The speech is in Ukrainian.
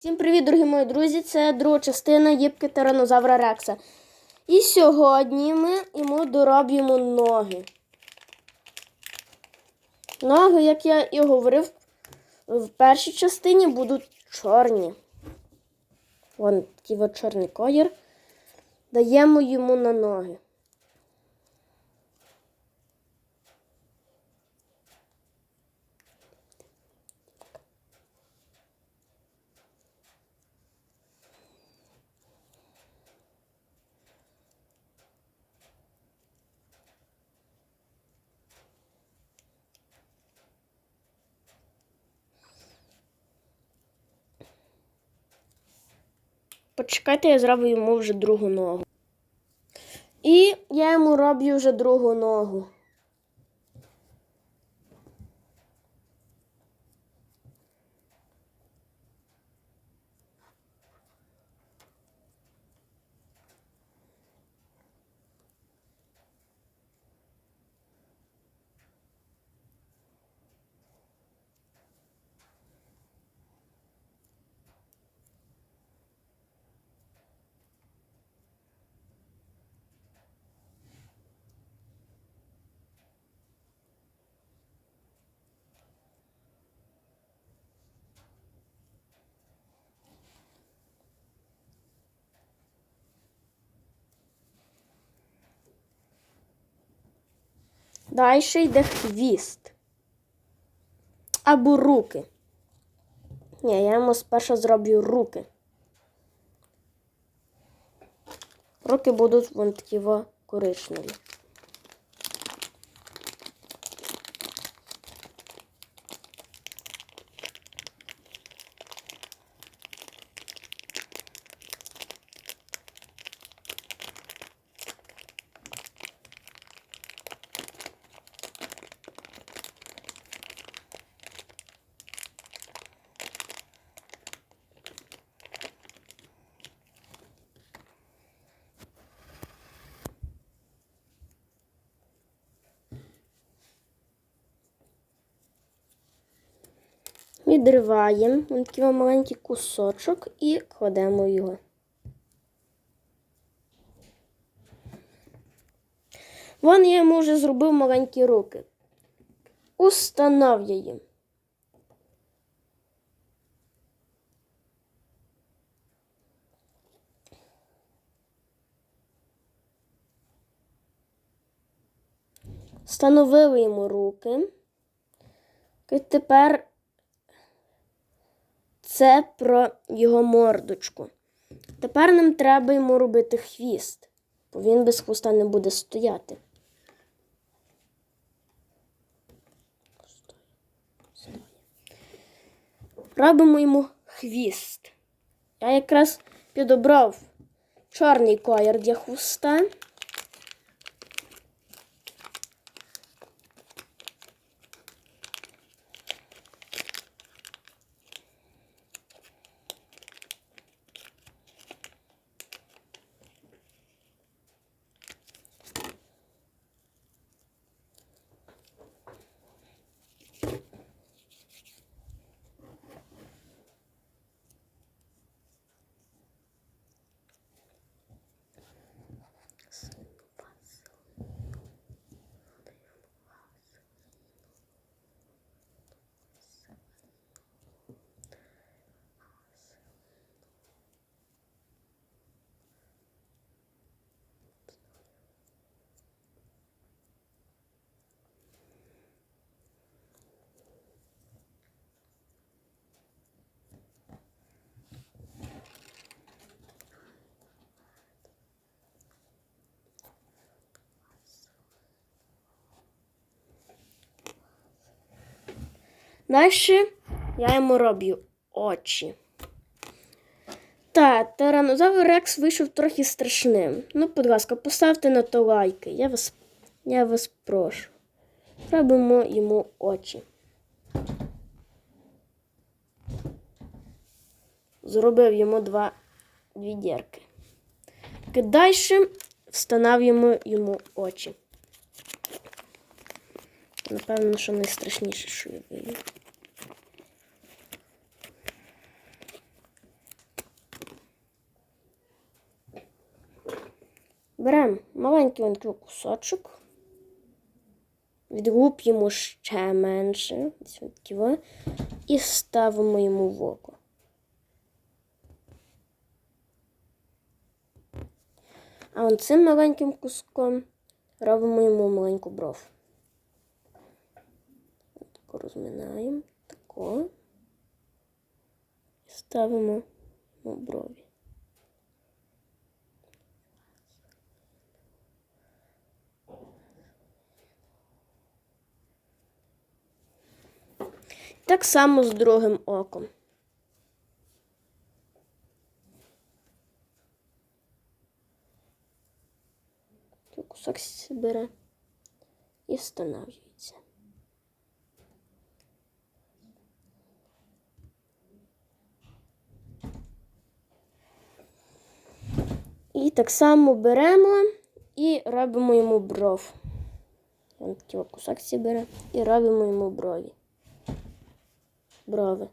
Всім привіт, дорогі мої друзі! Це друга частина їбки тиранозавра Рекса. І сьогодні ми йому дороб'ємо ноги. Ноги, як я і говорив, в першій частині будуть чорні. Вон такий от чорний колір. Даємо йому на ноги. Почекайте, я зроблю йому вже другу ногу. І я йому роблю вже другу ногу. Далі йде хвіст. Або руки. Ні, я йому спершу зроблю руки. Руки будуть вон такі коричневі. Відриваємо такий маленький кусочок і кладемо його. Вон я йому вже зробив маленькі руки. Установлюємо. Встановили йому руки. І тепер це про його мордочку. Тепер нам треба йому робити хвіст, бо він без хвоста не буде стояти. Робимо йому хвіст. Я якраз підобрав чорний колір для хвоста. Далі я йому роблю очі. Та, тиранозавр Рекс вийшов трохи страшним. Ну, будь ласка, поставте на то лайки. Я вас, я вас прошу. Робимо йому очі. Зробив йому два дві дірки. Далі встановлюємо йому очі. Напевно, що найстрашніше, що я вийду. Беремо маленький вон кусочок. відгуп'ємо ще менше. І ставимо йому в око. А он цим маленьким куском робимо йому маленьку бров. Розминаємо. Тако. І ставимо йому брові. Так само з другим оком. Кусок бере і встановлюється. І так само беремо і робимо йому бров. Він кусок бере і робимо йому брові. Брови.